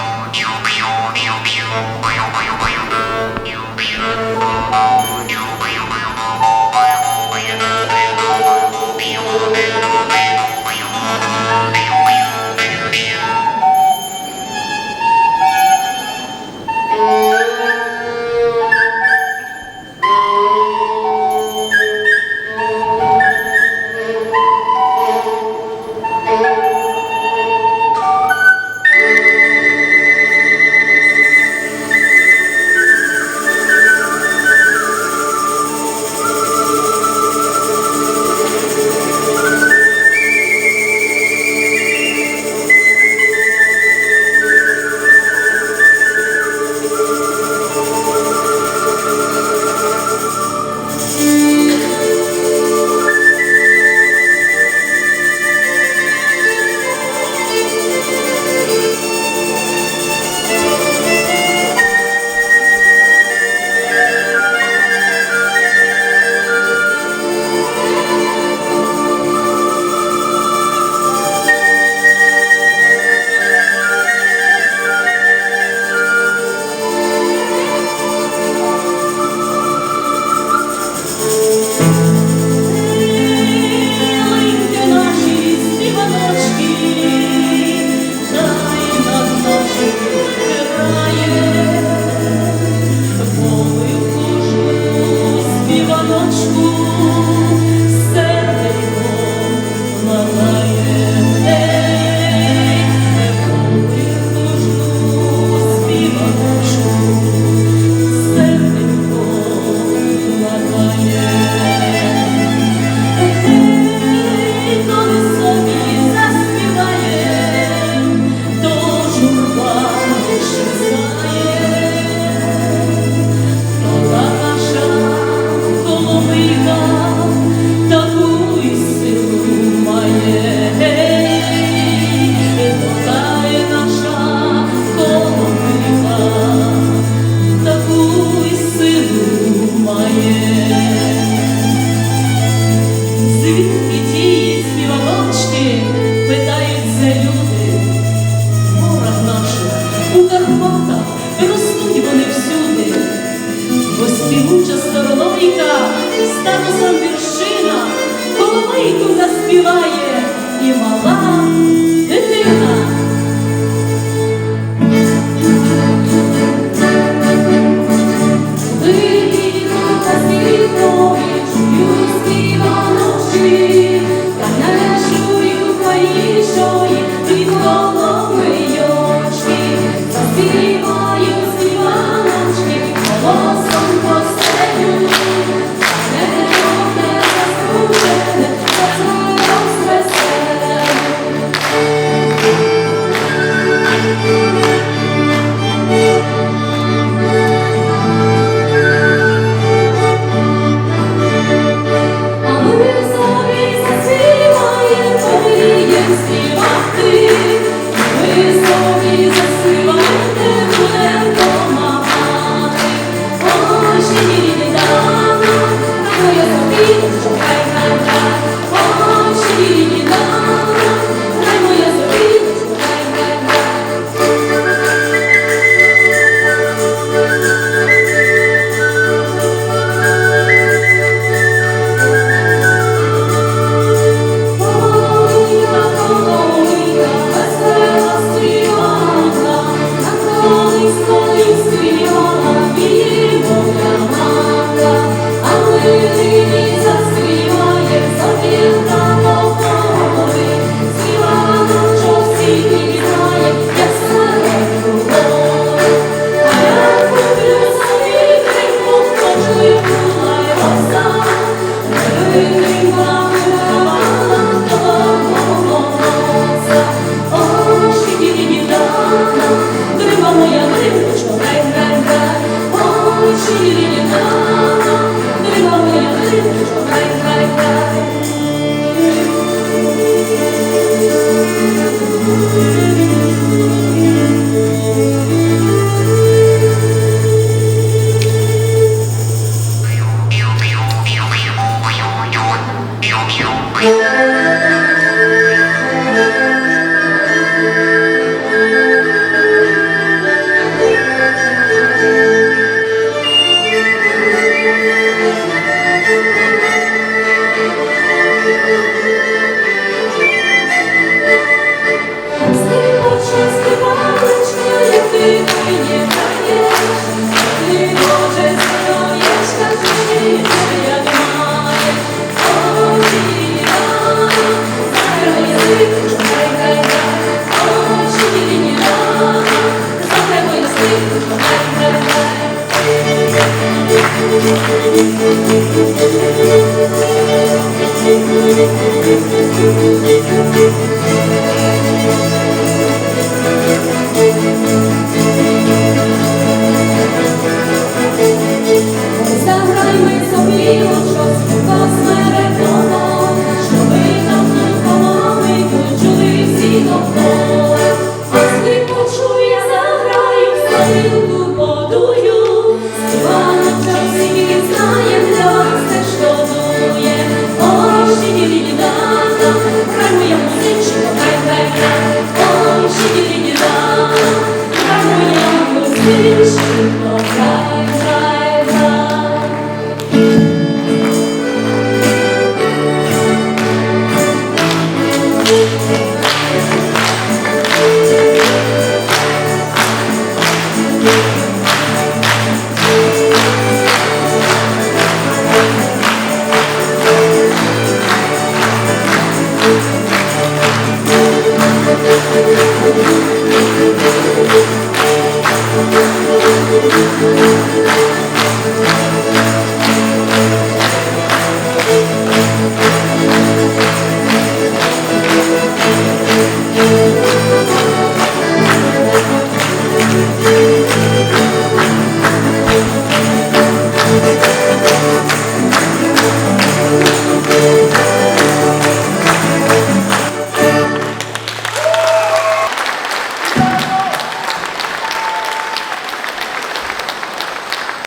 George. 出。болотах, ростуть вони всюди, бо співуча сторонойка, статусом вершина, Коломийку заспіває і мала.